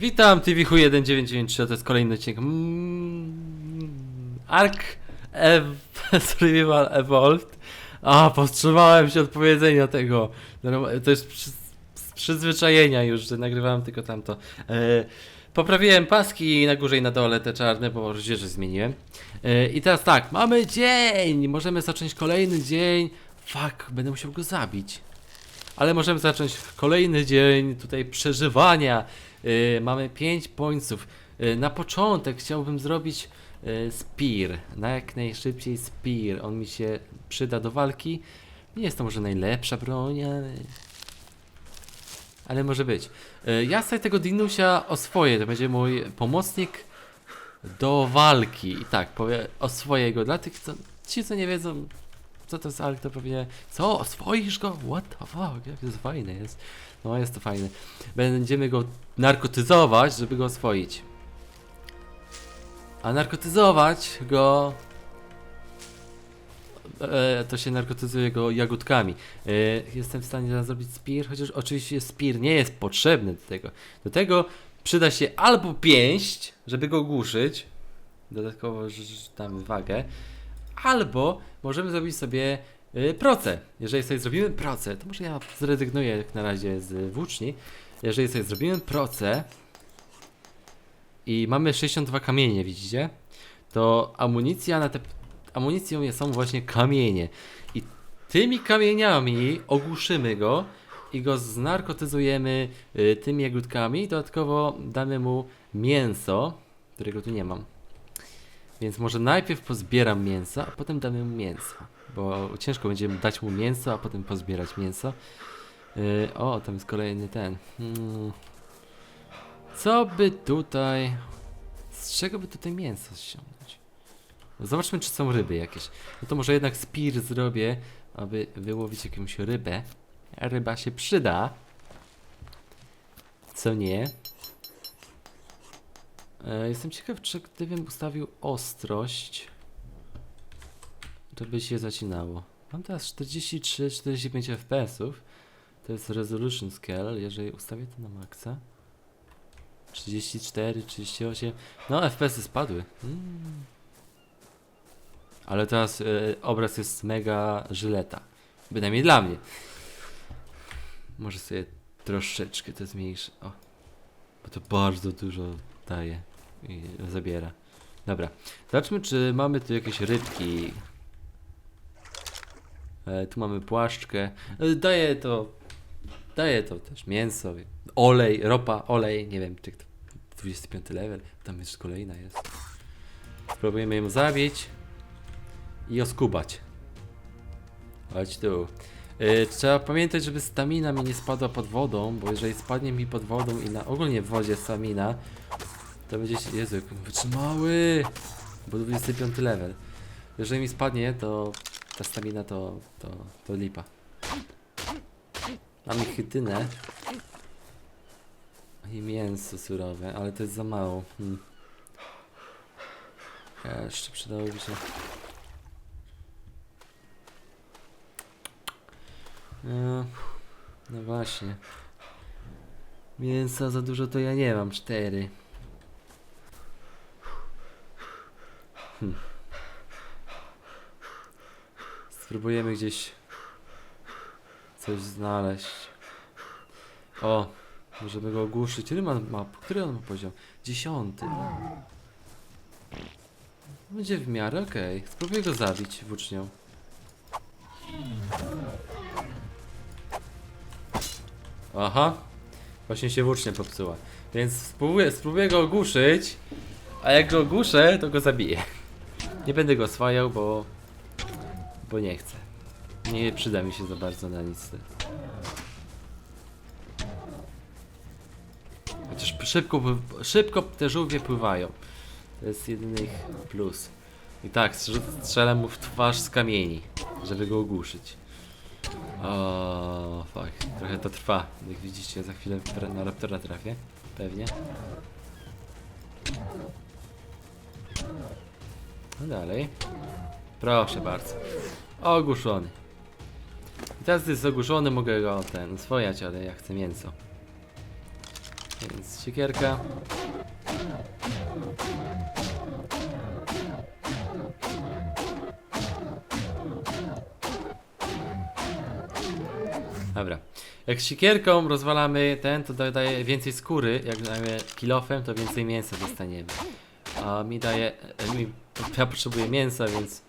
Witam, TVH1993, to jest kolejny odcinek mm, Ark Ev Survival Evolved. A, powstrzymałem się od powiedzenia tego. To jest z przyzwyczajenia już, że nagrywałem tylko tamto. E, poprawiłem paski na górze i na dole, te czarne, bo rozdzieży zmieniłem. E, I teraz tak, mamy dzień! Możemy zacząć kolejny dzień. Fuck, będę musiał go zabić. Ale możemy zacząć kolejny dzień tutaj przeżywania. Yy, mamy 5 pońców. Yy, na początek chciałbym zrobić yy, spear. Na jak najszybciej spear. On mi się przyda do walki. Nie jest to może najlepsza broń, ale... Ale może być. Ja sobie tego dinusia oswoję. To będzie mój pomocnik do walki. I tak, powiem oswoję go. Dla tych, co, ci co nie wiedzą, co to jest Ark, to pewnie... Co? Oswoisz go? What the fuck? Jak to jest fajne jest. No jest to fajne. Będziemy go narkotyzować, żeby go oswoić. A narkotyzować go... E, to się narkotyzuje go jagódkami. E, jestem w stanie zrobić spear, chociaż oczywiście spear nie jest potrzebny do tego. Do tego przyda się albo pięść, żeby go głuszyć. Dodatkowo damy wagę. Albo możemy zrobić sobie y, proce. Jeżeli sobie zrobimy proce, to może ja zrezygnuję jak na razie z włóczni. Jeżeli sobie zrobimy proce i mamy 62 kamienie, widzicie? To amunicja na te amunicją są właśnie kamienie. I tymi kamieniami ogłuszymy go i go znarkotyzujemy y, tymi jagódkami. Dodatkowo damy mu mięso, którego tu nie mam. Więc może najpierw pozbieram mięso, a potem damy mu mięso. Bo ciężko będzie dać mu mięso, a potem pozbierać mięso. Yy, o, tam jest kolejny ten. Hmm. Co by tutaj. Z czego by tutaj mięso ściągnąć? Zobaczmy, czy są ryby jakieś. No to może jednak spear zrobię, aby wyłowić jakąś rybę. Ryba się przyda. Co nie? E, Jestem ciekaw, czy gdybym ustawił ostrość, to by się zacinało. Mam teraz 43-45 fps-ów. To jest resolution scale, jeżeli ustawię to na maksa. 34, 38. No, FPS-y spadły. Mm. Ale teraz e, obraz jest mega żyleta. Bynajmniej dla mnie. Może sobie troszeczkę to zmniejszę. O. Bo to bardzo dużo daje i zabiera. Dobra, zobaczmy czy mamy tu jakieś rybki. E, tu mamy płaszczkę. E, daje to. Daje to też mięso, olej, ropa, olej. Nie wiem, czy to 25 level. Tam jeszcze kolejna jest. Spróbujemy ją zabić i oskubać. Chodź tu. E, trzeba pamiętać, żeby stamina mi nie spadła pod wodą, bo jeżeli spadnie mi pod wodą i na ogólnie w wodzie stamina, to będzie się. Jezu, wytrzymały! Bo 25 level. Jeżeli mi spadnie, to ta stamina to. to, to lipa. Mamy chytynę. I mięso surowe, ale to jest za mało. Hmm. Jeszcze przydałoby się. No, no właśnie. Mięsa za dużo to ja nie mam, cztery. Hmm. Spróbujemy gdzieś coś znaleźć. O, możemy go ogłuszyć. Ma? Który on ma poziom? Dziesiąty. Będzie w miarę, okej. Spróbuję go zabić włócznią. Aha. Właśnie się włócznia popsuła. Więc spróbuję, spróbuję go ogłuszyć. A jak go ogłuszę, to go zabiję. Nie będę go oswajał, bo... Bo nie chcę. Nie przyda mi się za bardzo na nic. Chociaż szybko, szybko te żółwie pływają. To jest jedyny ich plus. I tak, strz- strzelam mu w twarz z kamieni, żeby go ogłuszyć. O, fuck. Trochę to trwa. Jak widzicie, za chwilę na raptora trafię. Pewnie. No dalej. Proszę bardzo. Ogłuszony. I teraz jest ogłuszony, mogę go ten oswojać, ale ja chcę mięso. Więc siekierka. Dobra. Jak siekierką rozwalamy ten, to da- daje więcej skóry. Jak dajemy kilofem, to więcej mięsa dostaniemy. A mi daje. Mi, ja potrzebuję mięsa, więc.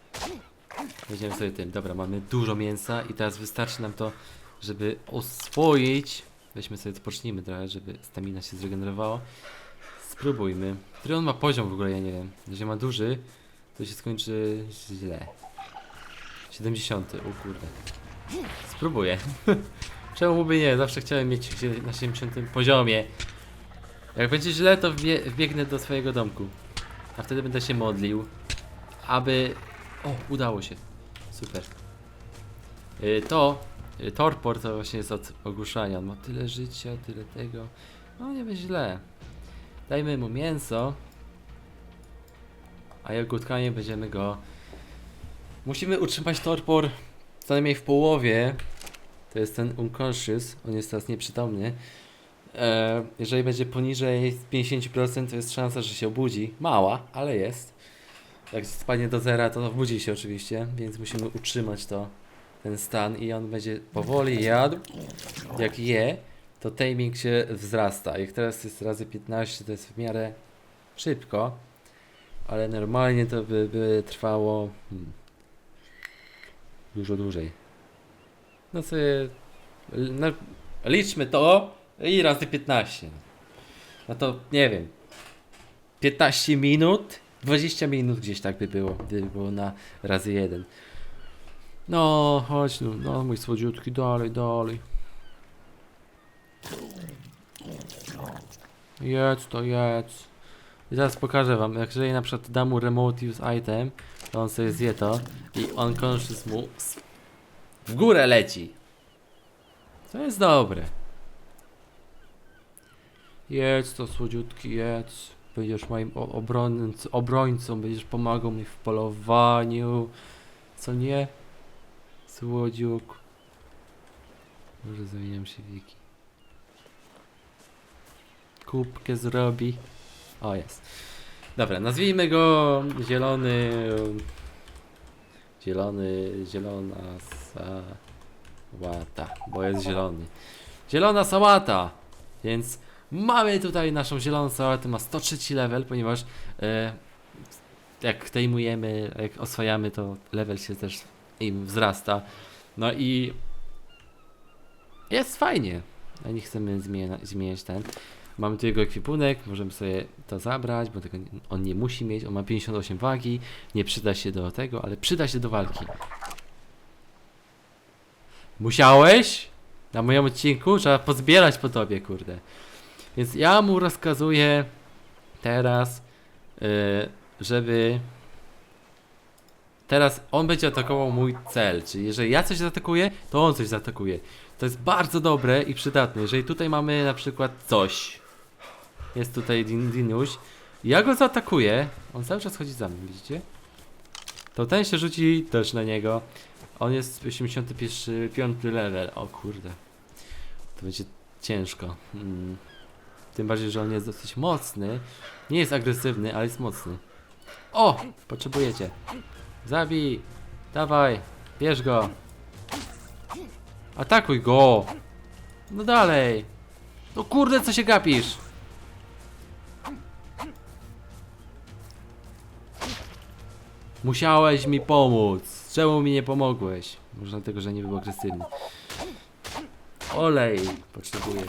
Weźmiemy sobie tym. Dobra, mamy dużo mięsa i teraz wystarczy nam to, żeby oswoić. Weźmy sobie, odpocznijmy trochę, żeby stamina się zregenerowała. Spróbujmy. Który on ma poziom w ogóle, ja nie wiem. Jeżeli ma duży, to się skończy źle. 70. O kurde. Spróbuję. Czemu by nie? Zawsze chciałem mieć na 70 poziomie. Jak będzie źle, to wbie wbiegnę do swojego domku. A wtedy będę się modlił, aby... O, udało się. Super. Y, to, y, torpor to właśnie jest od ogłuszania. On ma tyle życia, tyle tego. No nie będzie źle. Dajmy mu mięso. A jagódkami będziemy go... Musimy utrzymać torpor co najmniej w połowie. To jest ten unconscious. On jest teraz nieprzytomny. E, jeżeli będzie poniżej 50% to jest szansa, że się obudzi. Mała, ale jest. Jak spadnie do zera, to obudzi się oczywiście, więc musimy utrzymać to, ten stan i on będzie powoli jadł. Jak je, to timing się wzrasta. Jak teraz jest razy 15, to jest w miarę szybko, ale normalnie to by, by trwało hmm, dużo dłużej. No sobie no, liczmy to i razy 15. No to nie wiem. 15 minut, 20 minut gdzieś tak by było, gdyby było na razy jeden. No, chodź no, no mój słodziutki, dalej, dalej. Jedz to jedz. I zaraz pokażę wam, jak jeżeli na przykład dam mu remote use item, to on sobie zje to i on conscious mu w górę leci. To jest dobre. Jedz to słodziutki, jedz. Będziesz moim o- obrońc, obrońcą, będziesz pomagał mi w polowaniu. Co nie? Słodziuk. Może zamieniam się w Wiki. Kubkę zrobi. O, jest. Dobra, nazwijmy go zielony... Zielony, zielona sałata, bo jest zielony. Zielona sałata! Więc mamy tutaj naszą zieloną sałatę, ma 103 level, ponieważ e, jak tejmujemy, jak oswajamy, to level się też im wzrasta. No i jest fajnie. A nie chcemy zmienia, zmieniać ten. Mamy tu jego ekwipunek, możemy sobie to zabrać, bo tego on nie musi mieć. On ma 58 wagi, nie przyda się do tego, ale przyda się do walki. Musiałeś? Na moim odcinku trzeba pozbierać po tobie, kurde. Więc ja mu rozkazuję teraz, yy, żeby. Teraz on będzie atakował mój cel. Czyli jeżeli ja coś zaatakuję, to on coś zaatakuje. To jest bardzo dobre i przydatne. Jeżeli tutaj mamy na przykład coś. Jest tutaj din Dinuś. Ja go zaatakuję. On cały czas chodzi za mną, widzicie? To ten się rzuci też na niego. On jest 85 level. O kurde. To będzie ciężko. Mm. Tym bardziej, że on jest dosyć mocny. Nie jest agresywny, ale jest mocny. O! Potrzebujecie. Zabij! Dawaj! Bierz go! Atakuj go! No dalej! No kurde, co się gapisz? Musiałeś mi pomóc. Czemu mi nie pomogłeś? Może dlatego, że nie był agresywny. Olej potrzebuję.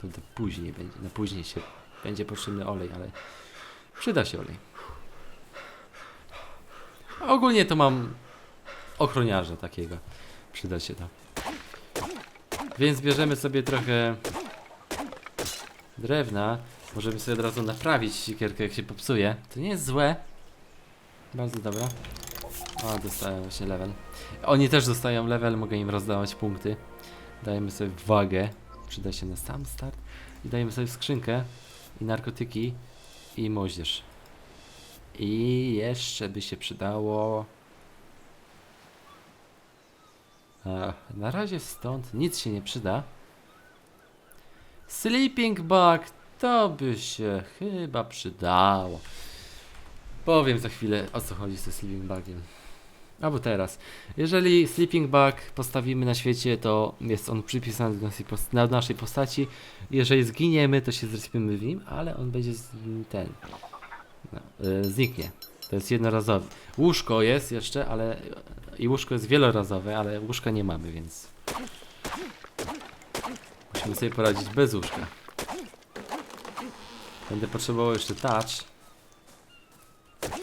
To, to później będzie. Na później się będzie potrzebny olej, ale przyda się olej. Ogólnie to mam ochroniarza takiego. Przyda się to. Więc bierzemy sobie trochę drewna. Możemy sobie od razu naprawić siekierkę, jak się popsuje. To nie jest złe. Bardzo dobra. O, dostałem właśnie level. Oni też dostają level, mogę im rozdawać punkty. Dajemy sobie wagę. Przyda się na sam start. I dajemy sobie skrzynkę. I narkotyki. I moździerz. I jeszcze by się przydało. Ach, na razie stąd nic się nie przyda. Sleeping bag To by się chyba przydało. Powiem za chwilę o co chodzi ze sleeping bagiem. Albo teraz. Jeżeli sleeping bag postawimy na świecie, to jest on przypisany do naszej, post- na naszej postaci. Jeżeli zginiemy, to się zrespimy w nim, ale on będzie ten. No, y, zniknie. To jest jednorazowy. Łóżko jest jeszcze, ale. I łóżko jest wielorazowe, ale łóżka nie mamy, więc. Musimy sobie poradzić bez łóżka. Będę potrzebował jeszcze touch.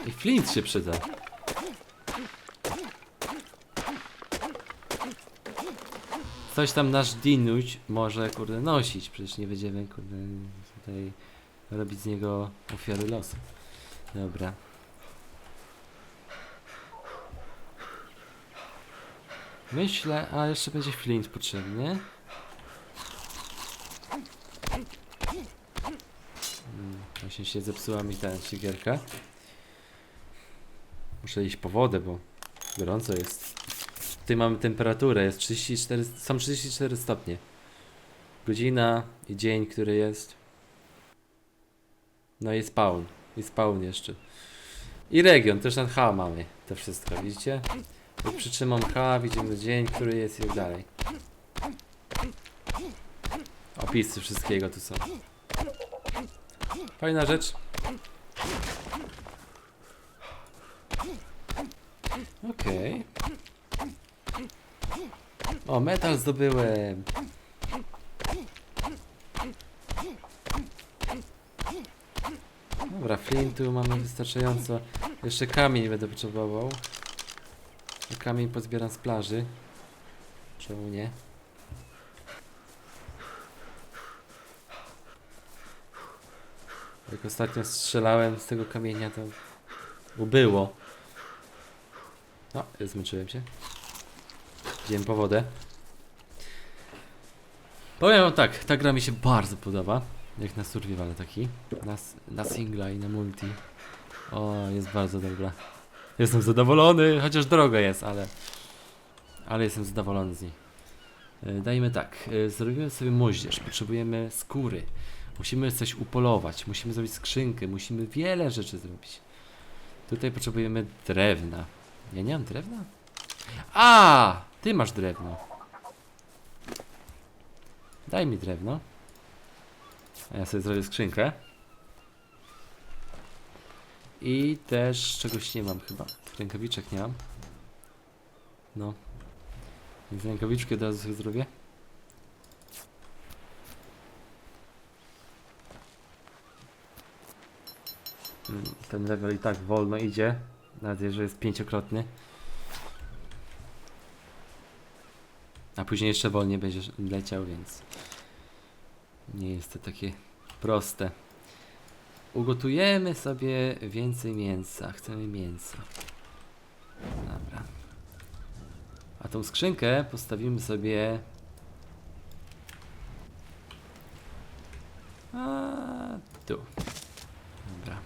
I flint się przyda. Coś tam nasz dinuć może kurde nosić, przecież nie będziemy kurde tutaj robić z niego ofiary losu. Dobra. Myślę, a jeszcze będzie flint potrzebny. Mm, Właśnie się zepsuła mi ta siekierka. Muszę iść po wodę, bo gorąco jest. Tutaj mamy temperaturę, jest 34, są 34 stopnie. Godzina i dzień, który jest. No i spawn. I spawn jeszcze. I region, też na H mamy to wszystko, widzicie? Przytrzymam H, widzimy dzień, który jest i tak dalej. Opisy wszystkiego tu są. Fajna rzecz. Okej. O, metal zdobyłem. Dobra, flintu mamy wystarczająco. Jeszcze kamień będę potrzebował. Kamień pozbieram z plaży. Czemu nie? Jak ostatnio strzelałem z tego kamienia, to ubyło. No, zmęczyłem się. Idziemy po wodę. Powiem tak, ta gra mi się bardzo podoba. Jak na survival taki. Na, na singla i na multi. O, jest bardzo dobra. Jestem zadowolony, chociaż droga jest, ale... Ale jestem zadowolony z niej. E, Dajmy tak, e, zrobimy sobie moździerz, potrzebujemy skóry. Musimy coś upolować, musimy zrobić skrzynkę, musimy wiele rzeczy zrobić. Tutaj potrzebujemy drewna. Ja nie mam drewna? A, ty masz drewno. Daj mi drewno. A ja sobie zrobię skrzynkę. I też czegoś nie mam chyba. Rękawiczek nie mam. No. Więc rękawiczki od razu sobie zrobię. Mm, Ten level i tak wolno idzie. Nawet jeżeli jest pięciokrotny. A później jeszcze wolniej będziesz leciał, więc nie jest to takie proste. Ugotujemy sobie więcej mięsa. Chcemy mięsa. Dobra. A tą skrzynkę postawimy sobie. A tu. Dobra.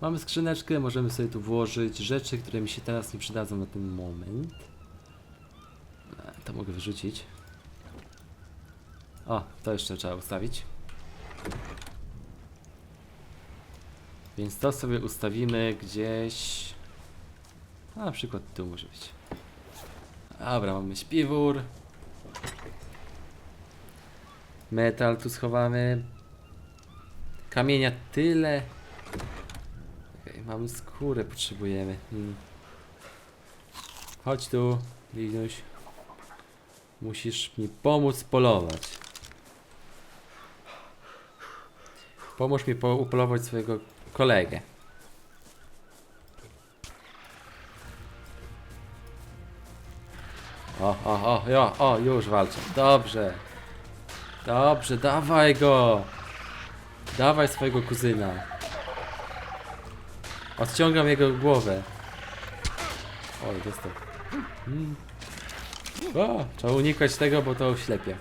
Mamy skrzyneczkę, możemy sobie tu włożyć rzeczy, które mi się teraz nie przydadzą na ten moment. Mogę wyrzucić. O, to jeszcze trzeba ustawić. Więc to sobie ustawimy gdzieś. Na przykład tu może być. Dobra, mamy śpiwór. Metal tu schowamy. Kamienia tyle. Okej, mamy skórę, potrzebujemy. Hmm. Chodź tu, Linuś. Musisz mi pomóc polować. Pomóż mi po upolować swojego kolegę. O, o, o, jo, o, już walczę. Dobrze. Dobrze, dawaj go. Dawaj swojego kuzyna. Odciągam jego głowę. Oj, dostał. Mm. O, trzeba unikać tego, bo to oślepia.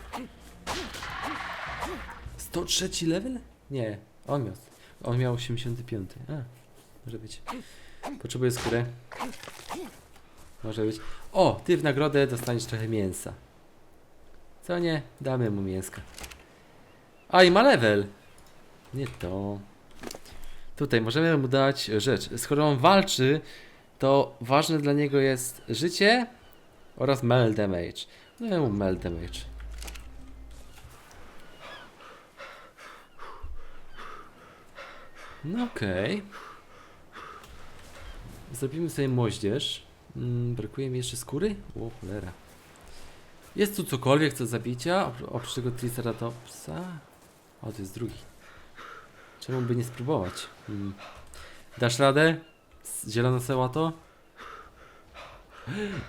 103 level? Nie, on miał. On miał 85. A, może być. Potrzebuję skórę. Może być. O, ty w nagrodę dostaniesz trochę mięsa. Co nie? Damy mu mięska. A i ma level. Nie to. Tutaj możemy mu dać rzecz. Skoro on walczy, to ważne dla niego jest życie oraz mel damage. No mu mel damage. No okej. Zrobimy sobie moździerz. Mm, brakuje mi jeszcze skóry? O cholera. Jest tu cokolwiek co zabicia? Opr- Oprócz tego Triceratopsa? O, to jest drugi. Czemu by nie spróbować? Hmm. Dasz radę? Zielona sełato?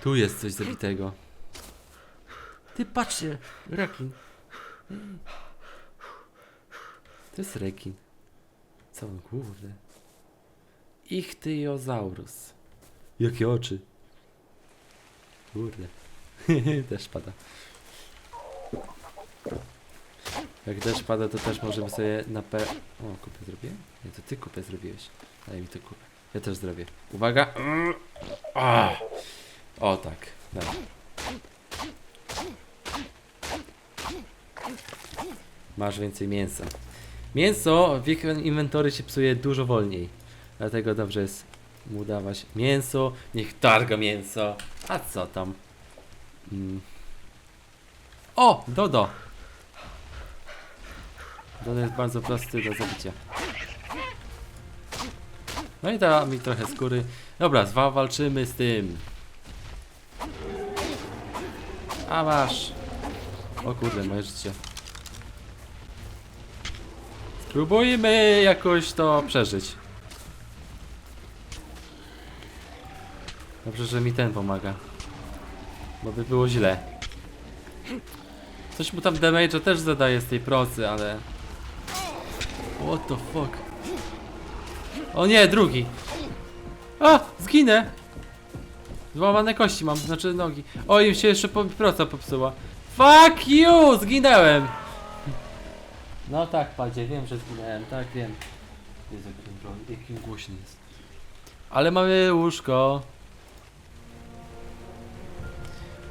Tu jest coś zabitego. Ty patrzcie! Rekin. To jest rekin. On, kurde. Ichtyosaurus. Jakie oczy. Kurde. też pada. Jak też pada, to też możemy sobie na P... O, kupę zrobię? Nie, to ty kupę zrobiłeś. Daj mi to kupę. Ja też zrobię. Uwaga! Ah. O, tak. Dobra. Masz więcej mięsa. Mięso w ich inwentory się psuje dużo wolniej. Dlatego dobrze jest mu dawać mięso. Niech targa mięso. A co tam? Mm. O! Dodo! Dodo jest bardzo prosty do zabicia. No i da mi trochę skóry. Dobra, walczymy z tym. A masz. O kurde, moje życie. Spróbujmy jakoś to przeżyć. Dobrze, że mi ten pomaga. Bo by było źle. Coś mu tam damage'a też zadaje z tej procy, ale... What the fuck? O nie, drugi! A! Zginę! Złamane kości mam, znaczy nogi. O, im się jeszcze po, proca popsuła. Fuck you! Zginęłem! No tak, padzie, wiem, że zginęłem, tak, wiem. Jezu, jakim, jakim głośny jest. Ale mamy łóżko.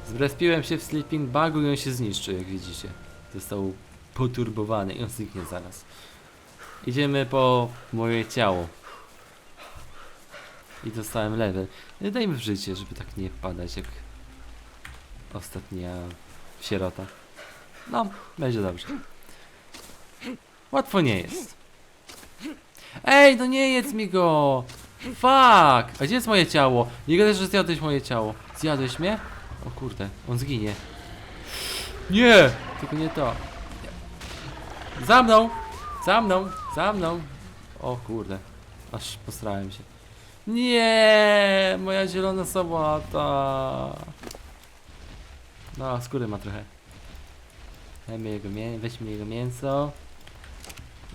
Zrespiłem się w sleeping bagu i on się zniszczył, jak widzicie. Został poturbowany i on zniknie zaraz. Idziemy po moje ciało. I dostałem level. Dajmy w życie, żeby tak nie padać jak ostatnia sierota. No, będzie dobrze. Łatwo nie jest. Ej, no nie jedz mi go! Fuck! A gdzie jest moje ciało? Nie gadaj, że zjadłeś moje ciało. Zjadłeś mnie? O kurde, on zginie. Nie! Tylko nie to. Za mną! Za mną! Za mną! O kurde. Aż posrałem się. Nie! Moja zielona sałata! No, skóry ma trochę. Jego mię weźmy jego mięso.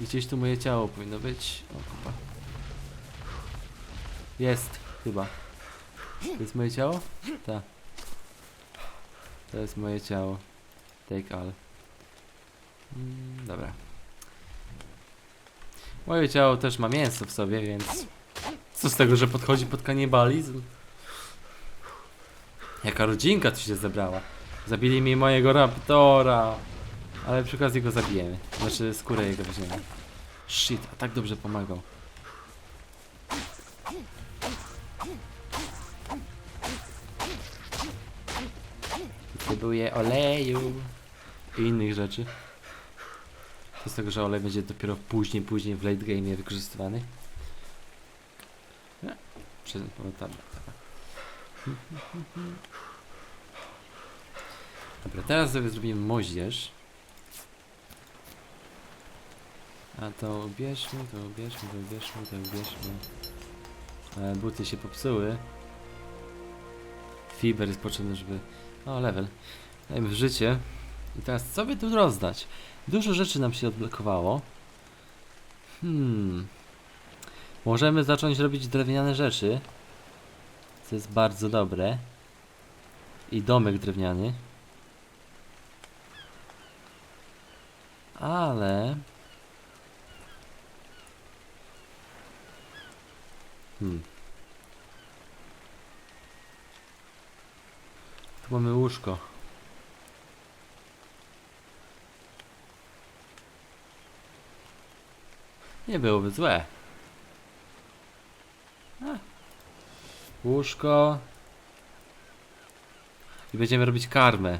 Gdzieś tu moje ciało powinno być. O kupa. Jest, chyba. To jest moje ciało? Tak. To jest moje ciało. Take all. Mm, dobra. Moje ciało też ma mięso w sobie, więc... Co z tego, że podchodzi pod kanibalizm? Jaka rodzinka tu się zebrała. Zabili mi mojego raptora. Ale przy okazji go zabijemy. Znaczy skórę jego weźmiemy. Shit, a tak dobrze pomagał. Potrzebuję oleju i innych rzeczy. To z tego, że olej będzie dopiero później, później w late game wykorzystywany. Nie, Przez, dobra. Dobra, teraz sobie zrobimy moździerz. A to ubierzmy, to ubierzmy, to ubierzmy, to ubierzmy. E, buty się popsuły. Fiber jest potrzebny, żeby... O, level. Dajmy w życie. I teraz co by tu rozdać? Dużo rzeczy nam się odblokowało. Hmm. Możemy zacząć robić drewniane rzeczy. Co jest bardzo dobre. I domek drewniany. Ale... Hmm. Tu mamy łóżko. Nie byłoby złe. Łóżko. I będziemy robić karmę.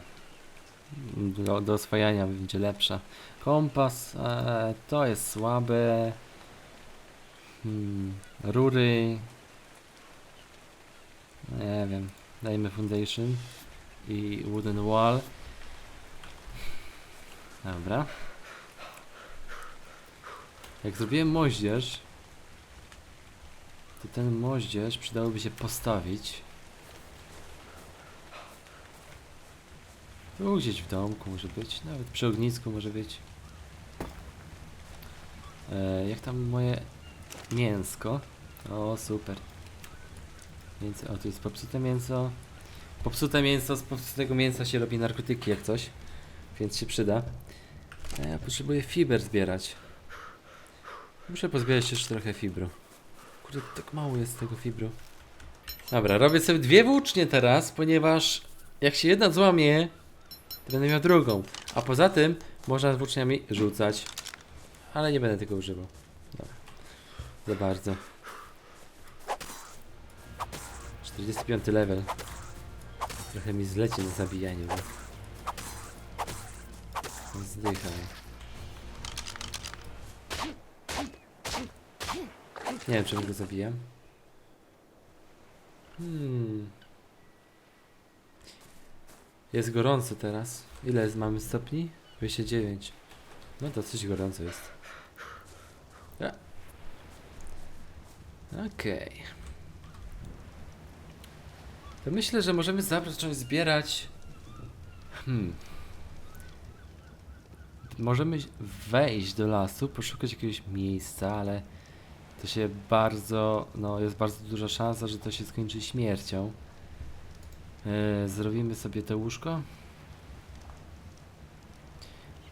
Do, do oswajania będzie lepsza. Kompas, e, to jest słabe. Hmm, rury. Nie wiem. Dajmy foundation i wooden wall. Dobra. Jak zrobiłem moździerz, to ten moździerz przydałoby się postawić. Tu gdzieś w domku może być, nawet przy ognisku może być. E, jak tam moje mięsko? O, super. Mięso, o, tu jest popsute mięso. Popsute mięso, z popsutego mięsa się robi narkotyki jak coś, więc się przyda. A ja potrzebuję fiber zbierać. Muszę pozbierać jeszcze trochę fibru. Kurde, tak mało jest tego fibru. Dobra, robię sobie dwie włócznie teraz, ponieważ jak się jedna złamie, to będę miał drugą. A poza tym można włóczniami rzucać. Ale nie będę tego używał. Dobra. Za bardzo. 45 level. Trochę mi zleci na zabijaniu. Bo... Nie wiem, czemu go zabijam. Hmm. Jest gorąco teraz. Ile jest, mamy stopni? 29. No to coś gorąco jest. Okej. To myślę, że możemy zacząć zbierać. Hmm. Możemy wejść do lasu, poszukać jakiegoś miejsca, ale to się bardzo, no jest bardzo duża szansa, że to się skończy śmiercią. E, zrobimy sobie to łóżko.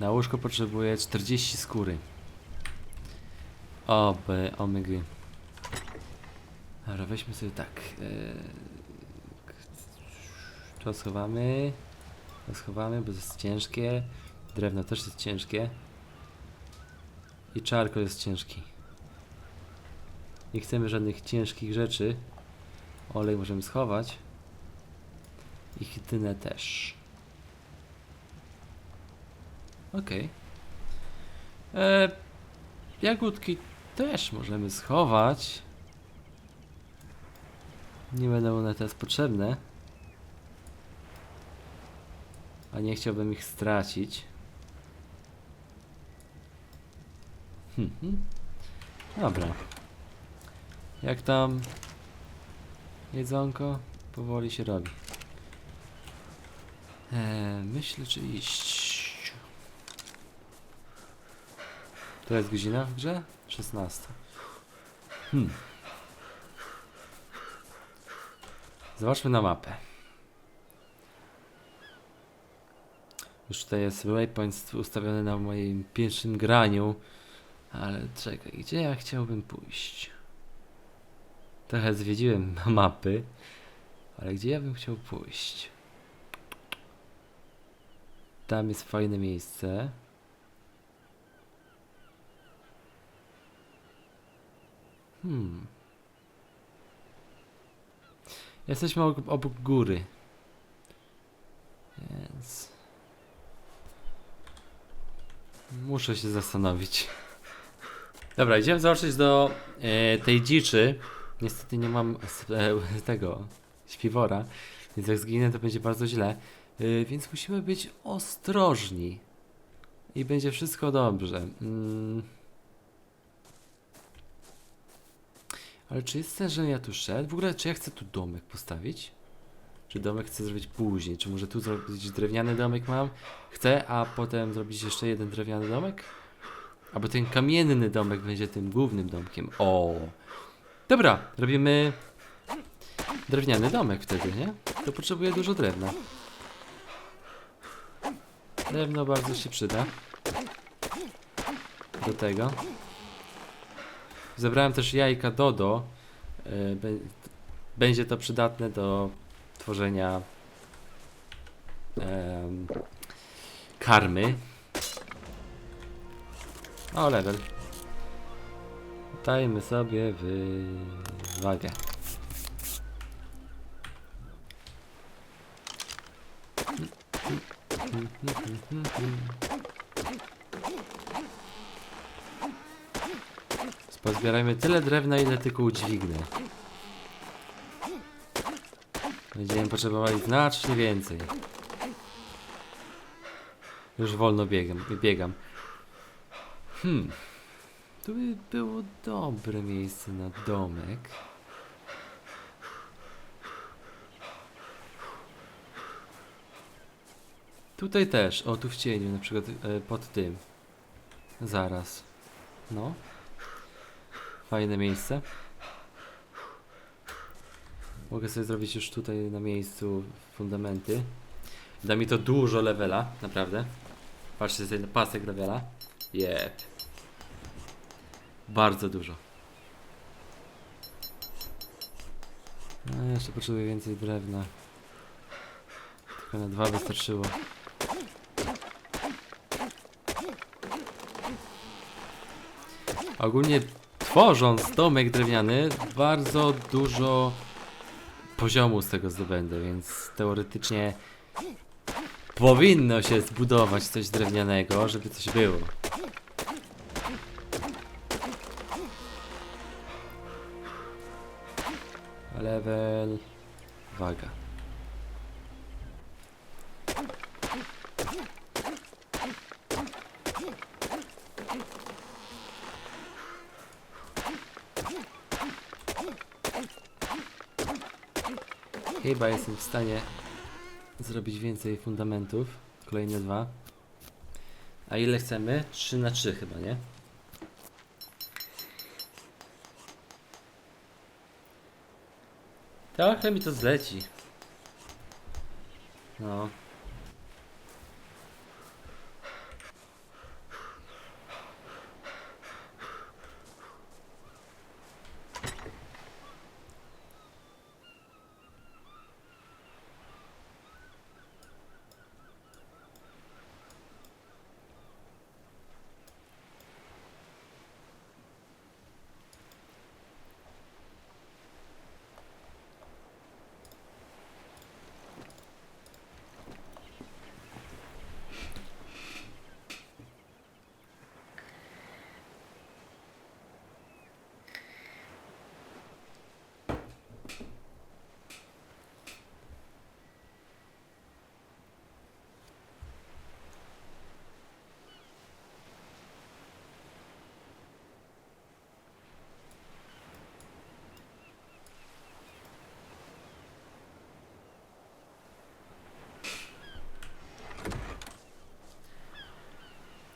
Na łóżko potrzebuję 40 skóry. Oby, omygy. Dobra, weźmy sobie tak. E, to schowamy. To schowamy, bo to jest ciężkie. Drewno też jest ciężkie. I czarko jest ciężki. Nie chcemy żadnych ciężkich rzeczy. Olej możemy schować. I chitynę też. Okej. E, Jagódki też możemy schować. Nie będą one teraz potrzebne. A nie chciałbym ich stracić. Hmm, hmm. Dobra. Jak tam jedzonko? Powoli się robi. Eee, myślę, czy iść. To jest godzina w grze? 16. Hmm. Zobaczmy na mapę. Już tutaj jest waypoint ustawiony na moim pierwszym graniu. Ale czekaj, gdzie ja chciałbym pójść? Trochę zwiedziłem mapy, ale gdzie ja bym chciał pójść? Tam jest fajne miejsce. Hmm. Jesteśmy obok, obok góry. Więc. Muszę się zastanowić. Dobra, idziemy zobaczyć do e, tej dziczy. Niestety nie mam e, tego śpiwora, więc jak zginę to będzie bardzo źle. E, więc musimy być ostrożni. I będzie wszystko dobrze. Mm. Ale czy jest sens, że ja tu szedł? W ogóle, czy ja chcę tu domek postawić? Czy domek chcę zrobić później? Czy może tu zrobić drewniany domek mam? Chcę, a potem zrobić jeszcze jeden drewniany domek? Albo ten kamienny domek będzie tym głównym domkiem. O! Dobra, robimy drewniany domek wtedy, nie? To potrzebuje dużo drewna. Drewno bardzo się przyda. Do tego. Zebrałem też jajka Dodo. Bę- Będzie to przydatne do tworzenia em, karmy. O, level. Dajmy sobie wagę. Pozbierajmy tyle drewna, ile tylko udźwignę. Będziemy potrzebowali znacznie więcej. Już wolno biegam, biegam. Hmm. Tu by było dobre miejsce na domek. Tutaj też, o tu w cieniu, na przykład e, pod tym. Zaraz. No. Fajne miejsce. Mogę sobie zrobić już tutaj na miejscu fundamenty. Da mi to dużo levela, naprawdę. Patrzcie sobie na pasek levela. Jep. Bardzo dużo. No, jeszcze potrzebuję więcej drewna. Tylko na dwa wystarczyło. Ogólnie tworząc domek drewniany, bardzo dużo poziomu z tego zdobędę, więc teoretycznie powinno się zbudować coś drewnianego, żeby coś było. Level. Waga. Chyba jestem w stanie zrobić więcej fundamentów. Kolejne dwa. A ile chcemy? 3 na 3 chyba, nie? Trochę mi to zleci. No.